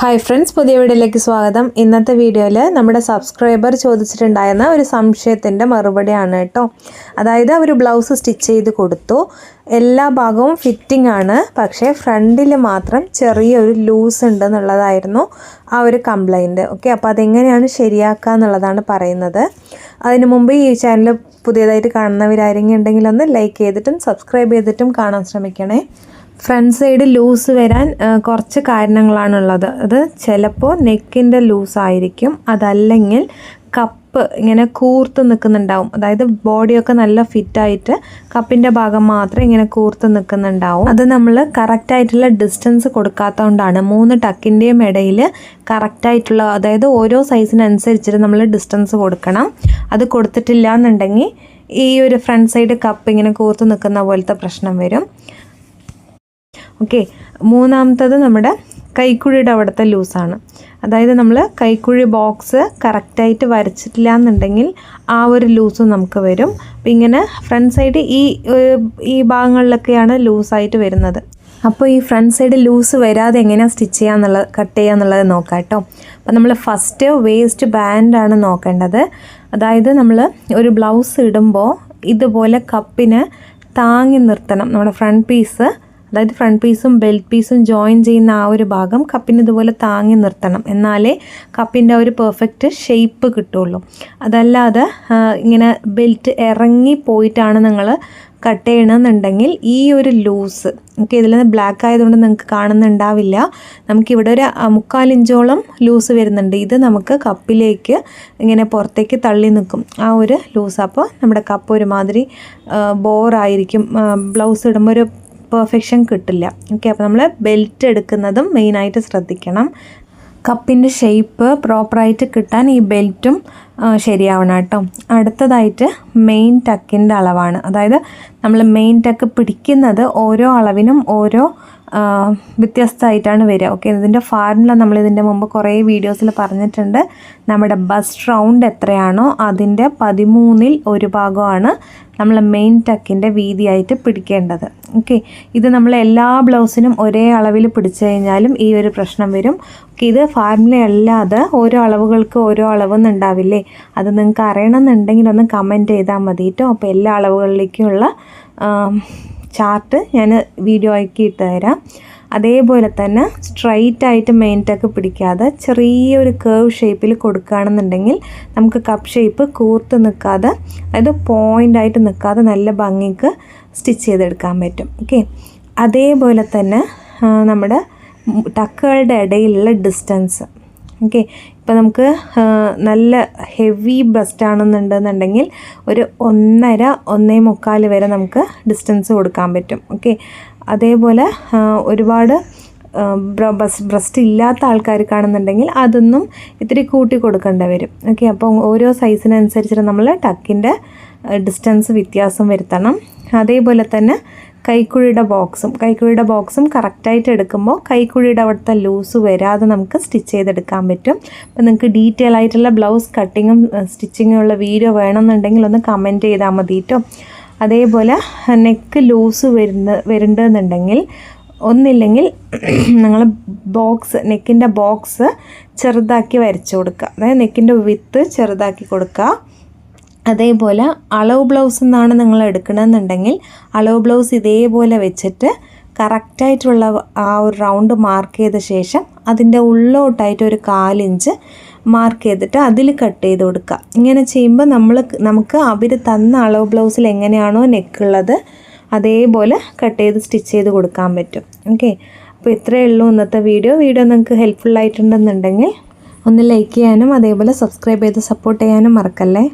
Hi friends പുതിയ വീഡിയോയിലേക്ക് സ്വാഗതം. ഇന്നത്തെ വീഡിയോയിൽ നമ്മുടെ സബ്സ്ക്രൈബർ ചോദിച്ചിട്ടുണ്ടായിരുന്ന ഒരു സംശയത്തിന്റെ മറുപടിയാണ് കേട്ടോ. അതായത് അവർ ബ്ലൗസ് സ്റ്റിച്ച് ചെയ്ത് കൊടുത്തു. എല്ലാ ഭാഗവും ഫിറ്റിംഗ് ആണ്. പക്ഷേ ഫ്രണ്ടിൽ മാത്രം ചെറിയൊരു ലൂസ് ഉണ്ട് എന്നുള്ളതായിരുന്നു ആ ഒരു കംപ്ലൈന്റ് ഓക്കെ അപ്പോൾ അതെങ്ങനെയാണ് ശരിയാക്കുക എന്നുള്ളതാണ് പറയുന്നത്. അതിനു മുമ്പ് ഈ ചാനൽ പുതിയതായിട്ട് കാണുന്നവരാരെങ്കിലും ഉണ്ടെങ്കിൽ ഒന്ന് ലൈക്ക് ചെയ്തിട്ടും സബ്സ്ക്രൈബ് ചെയ്തിട്ടും കാണാൻ ശ്രമിക്കണേ. ഫ്രണ്ട് സൈഡ് ലൂസ് വരാൻ കുറച്ച് കാരണങ്ങളാണുള്ളത്. അത് ചിലപ്പോൾ നെക്കിന്റെ ലൂസ് ആയിരിക്കും. അതല്ലെങ്കിൽ കപ്പ് ഇങ്ങനെ കൂർത്ത് നിൽക്കുന്നുണ്ടാവും. അതായത് ബോഡിയൊക്കെ നല്ല ഫിറ്റായിട്ട് കപ്പിന്റെ ഭാഗം മാത്രം ഇങ്ങനെ കൂർത്ത് നിൽക്കുന്നുണ്ടാവും. അത് നമ്മൾ കറക്റ്റായിട്ടുള്ള ഡിസ്റ്റൻസ് കൊടുക്കാത്തതുകൊണ്ടാണ് മൂന്ന് ടക്കിന്റെയും ഇടയിൽ കറക്റ്റായിട്ടുള്ള അതായത് ഓരോ സൈസിനനുസരിച്ചിട്ട് നമ്മൾ ഡിസ്റ്റൻസ് കൊടുക്കണം. അത് കൊടുത്തിട്ടില്ല എന്നുണ്ടെങ്കിൽ ഈ ഒരു ഫ്രണ്ട് സൈഡ് കപ്പ് ഇങ്ങനെ കൂർത്ത് നിൽക്കുന്ന പോലത്തെ പ്രശ്നം വരും. ഓക്കെ മൂന്നാമത്തത് നമ്മുടെ കൈക്കുഴിയുടെ അവിടുത്തെ ലൂസാണ് അതായത് നമ്മൾ കൈക്കുഴി ബോക്സ് കറക്റ്റായിട്ട് വരച്ചിട്ടില്ല എന്നുണ്ടെങ്കിൽ ആ ഒരു ലൂസും നമുക്ക് വരും. അപ്പം ഇങ്ങനെ ഫ്രണ്ട് സൈഡ് ഈ ഈ ഭാഗങ്ങളിലൊക്കെയാണ് ലൂസായിട്ട് വരുന്നത്. അപ്പോൾ ഈ ഫ്രണ്ട് സൈഡ് ലൂസ് വരാതെ എങ്ങനെയാണ് സ്റ്റിച്ച് ചെയ്യാന്നുള്ളത് കട്ട് ചെയ്യാന്നുള്ളത് നോക്കാം കേട്ടോ. അപ്പോൾ നമ്മൾ ഫസ്റ്റ് വേസ്റ്റ് ബാൻഡാണ് നോക്കേണ്ടത്. അതായത് നമ്മൾ ഒരു ബ്ലൗസ് ഇടുമ്പോൾ ഇതുപോലെ കപ്പിന് താങ്ങി നിർത്തണം. നമ്മുടെ ഫ്രണ്ട് പീസ് അതായത് ഫ്രണ്ട് പീസും ബെൽറ്റ് പീസും ജോയിൻ ചെയ്യുന്ന ആ ഒരു ഭാഗം കപ്പിന് ഇതുപോലെ താങ്ങി നിർത്തണം. എന്നാലേ കപ്പിന്റെ ഒരു പെർഫെക്റ്റ് ഷേപ്പ് കിട്ടുള്ളൂ. അതല്ലാതെ ഇങ്ങനെ ബെൽറ്റ് ഇറങ്ങി പോയിട്ടാണ് നിങ്ങൾ കട്ട് ചെയ്യണമെന്നുണ്ടെങ്കിൽ ഈ ഒരു ലൂസ് ഓക്കെ ഇതിൽ നിന്ന് ബ്ലാക്ക് ആയതുകൊണ്ട് നിങ്ങൾക്ക് കാണുന്നുണ്ടാവില്ല. നമുക്കിവിടെ ഒരു മുക്കാൽ ഇഞ്ചോളം ലൂസ് വരുന്നുണ്ട്. ഇത് നമുക്ക് കപ്പിലേക്ക് ഇങ്ങനെ പുറത്തേക്ക് തള്ളി നിൽക്കും. ആ ഒരു ലൂസ് അപ്പോൾ നമ്മുടെ കപ്പ് ഒരുമാതിരി ബോറായിരിക്കും ബ്ലൗസ് ഇടുമ്പോൾ ഒരു പെർഫെക്ഷൻ കിട്ടില്ല. ഓക്കെ അപ്പോൾ നമ്മൾ ബെൽറ്റ് എടുക്കുന്നതും മെയിനായിട്ട് ശ്രദ്ധിക്കണം. കപ്പിന്റെ ഷേപ്പ് പ്രോപ്പറായിട്ട് കിട്ടാൻ ഈ ബെൽറ്റും ശരിയാവണം കേട്ടോ. അടുത്തതായിട്ട് മെയിൻ ടക്കിന്റെ അളവാണ്. അതായത് നമ്മൾ മെയിൻ ടക്ക് പിടിക്കുന്നത് ഓരോ അളവിനും ഓരോ വ്യത്യസ്തമായിട്ടാണ് വരിക. ഓക്കെ ഇതിന്റെ ഫാർമുല നമ്മൾ ഇതിന്റെ മുമ്പ് കുറേ വീഡിയോസിൽ പറഞ്ഞിട്ടുണ്ട്. നമ്മുടെ ബസ് റൗണ്ട് എത്രയാണോ അതിന്റെ പതിമൂന്നിൽ ഒരു ഭാഗമാണ് നമ്മൾ മെയിൻ ടക്കിന്റെ വീതിയായിട്ട് പിടിക്കേണ്ടത്. ഓക്കെ ഇത് നമ്മൾ എല്ലാ ബ്ലൗസിനും ഒരേ അളവിൽ പിടിച്ചു കഴിഞ്ഞാലും ഈ ഒരു പ്രശ്നം വരും. ഓക്കെ ഇത് ഫാർമുല അല്ലാതെ ഓരോ അളവുകൾക്ക് ഓരോ അളവൊന്നും ഉണ്ടാവില്ലേ? അത് നിങ്ങൾക്ക് അറിയണമെന്നുണ്ടെങ്കിൽ ഒന്ന് കമന്റ് ചെയ്താൽ മതി കേട്ടോ അപ്പോൾ എല്ലാ അളവുകളിലേക്കുമുള്ള ചാർട്ട് ഞാൻ വീഡിയോ ആക്കി ഇട്ട് തരാം. അതേപോലെ തന്നെ സ്ട്രൈറ്റ് ആയിട്ട് മെയിൻ ടക്ക് പിടിക്കാതെ ചെറിയൊരു കേവ് ഷേപ്പിൽ കൊടുക്കുകയാണെന്നുണ്ടെങ്കിൽ നമുക്ക് കപ്പ് ഷേപ്പ് കൂർത്ത് നിൽക്കാതെ അതായത് പോയിന്റായിട്ട് നിൽക്കാതെ നല്ല ഭംഗിക്ക് സ്റ്റിച്ച് ചെയ്തെടുക്കാൻ പറ്റും. ഓക്കെ അതേപോലെ തന്നെ നമ്മുടെ ടക്കുകളുടെ ഇടയിലുള്ള ഡിസ്റ്റൻസ് ഓക്കെ ഇപ്പോൾ നമുക്ക് നല്ല ഹെവി ബ്രസ്റ്റ് ആണെന്നുണ്ടെന്നുണ്ടെങ്കിൽ ഒരു ഒന്നര ഒന്നേ മുക്കാൽ വരെ നമുക്ക് ഡിസ്റ്റൻസ് കൊടുക്കാൻ പറ്റും. ഓക്കെ അതേപോലെ ഒരുപാട് ബ്രസ് ബ്രസ്റ്റ് ഇല്ലാത്ത ആൾക്കാർക്കാണെന്നുണ്ടെങ്കിൽ അതൊന്നും ഇത്തിരി കൂട്ടി കൊടുക്കേണ്ടി വരും. ഓക്കെ അപ്പോൾ ഓരോ സൈസിനനുസരിച്ചിട്ട് നമ്മൾ ടക്കിന്റെ ഡിസ്റ്റൻസ് വ്യത്യാസം വരുത്തണം. അതേപോലെ തന്നെ കൈക്കുഴിയുടെ ബോക്സും കൈക്കുഴിയുടെ ബോക്സും കറക്റ്റായിട്ട് എടുക്കുമ്പോൾ കൈക്കുഴിയുടെ അവിടുത്തെ ലൂസ് വരാതെ നമുക്ക് സ്റ്റിച്ച് ചെയ്തെടുക്കാൻ പറ്റും. അപ്പോൾ നിങ്ങൾക്ക് ഡീറ്റെയിൽ ആയിട്ടുള്ള ബ്ലൗസ് കട്ടിങ്ങും സ്റ്റിച്ചിങ്ങും ഉള്ള വീഡിയോ വേണമെന്നുണ്ടെങ്കിൽ ഒന്ന് കമന്റ് ചെയ്താൽ മതി കേട്ടോ അതേപോലെ നെക്ക് ലൂസ് വരുന്ന വരുന്നുണ്ടെന്നുണ്ടെങ്കിൽ ഒന്നില്ലെങ്കിൽ നിങ്ങൾ ബോക്സ് നെക്കിന്റെ ബോക്സ് ചെറുതാക്കി വരച്ചു കൊടുക്കുക. അതായത് നെക്കിന്റെ വിത്ത് ചെറുതാക്കി കൊടുക്കുക. അതേപോലെ അളവ് ബ്ലൗസ് എന്നാണ് നിങ്ങൾ എടുക്കണമെന്നുണ്ടെങ്കിൽ അളവ് ബ്ലൗസ് ഇതേപോലെ വെച്ചിട്ട് കറക്റ്റായിട്ടുള്ള ആ ഒരു റൗണ്ട് മാർക്ക് ചെയ്ത ശേഷം അതിന്റെ ഉള്ളോട്ടായിട്ട് ഒരു കാലിഞ്ച് മാർക്ക് ചെയ്തിട്ട് അതിൽ കട്ട് ചെയ്ത് കൊടുക്കുക. ഇങ്ങനെ ചെയ്യുമ്പോൾ നമ്മൾ നമുക്ക് അവർ തന്ന അളവ് ബ്ലൗസിൽ എങ്ങനെയാണോ നെക്കുള്ളത് അതേപോലെ കട്ട് ചെയ്ത് സ്റ്റിച്ച് ചെയ്ത് കൊടുക്കാൻ പറ്റും. ഓക്കെ അപ്പോൾ ഇത്രയേ ഉള്ളൂ ഇന്നത്തെ വീഡിയോ വീഡിയോ നിങ്ങൾക്ക് ഹെൽപ്ഫുൾ ആയിട്ടുണ്ടെന്നുണ്ടെങ്കിൽ ഒന്ന് ലൈക്ക് ചെയ്യാനും അതേപോലെ സബ്സ്ക്രൈബ് ചെയ്ത് സപ്പോർട്ട് ചെയ്യാനും മറക്കല്ലേ?